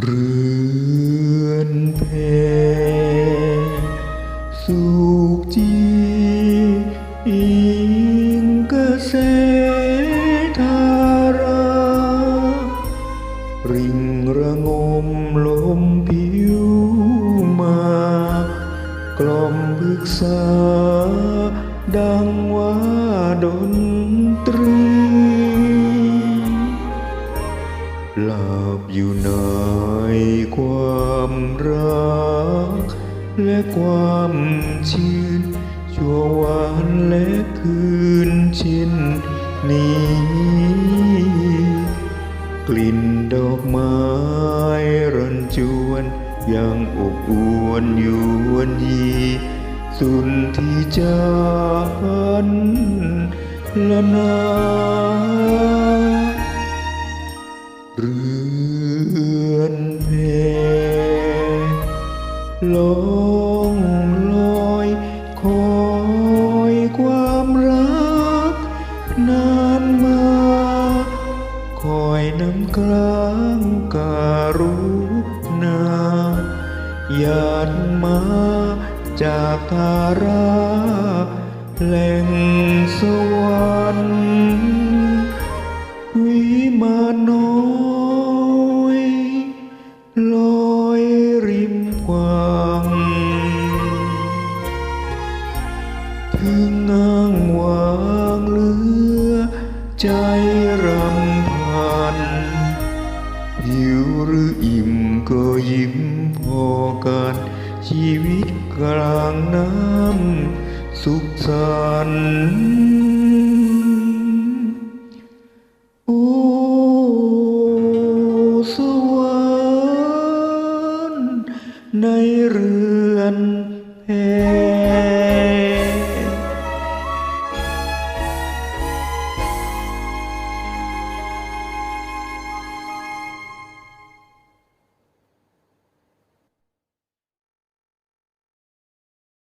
เรือนเพสุขจีอิงกระเสธาราริงระงมลมผิวมากล่อมพึกษาดังว่าดนตรี หลับอยู่ในความรัก และความชื่น ชั่ววันและคืนเช่นนี้ กลิ่นดอกไม้รันจวนยังอบอวนยวนยีสุนที่จานละนา เรือนเพลงลอยคอยความรัก นานมา คอยน้ำกลางการุณาหยาดมาจากทาราแหล่งสวรรค์ ถึงอ้างวางเหลือ ใจรำพันหิวหรืออิ่มก็ยิ้มพอกัน ชีวิตกลางน้ำสุขสันต์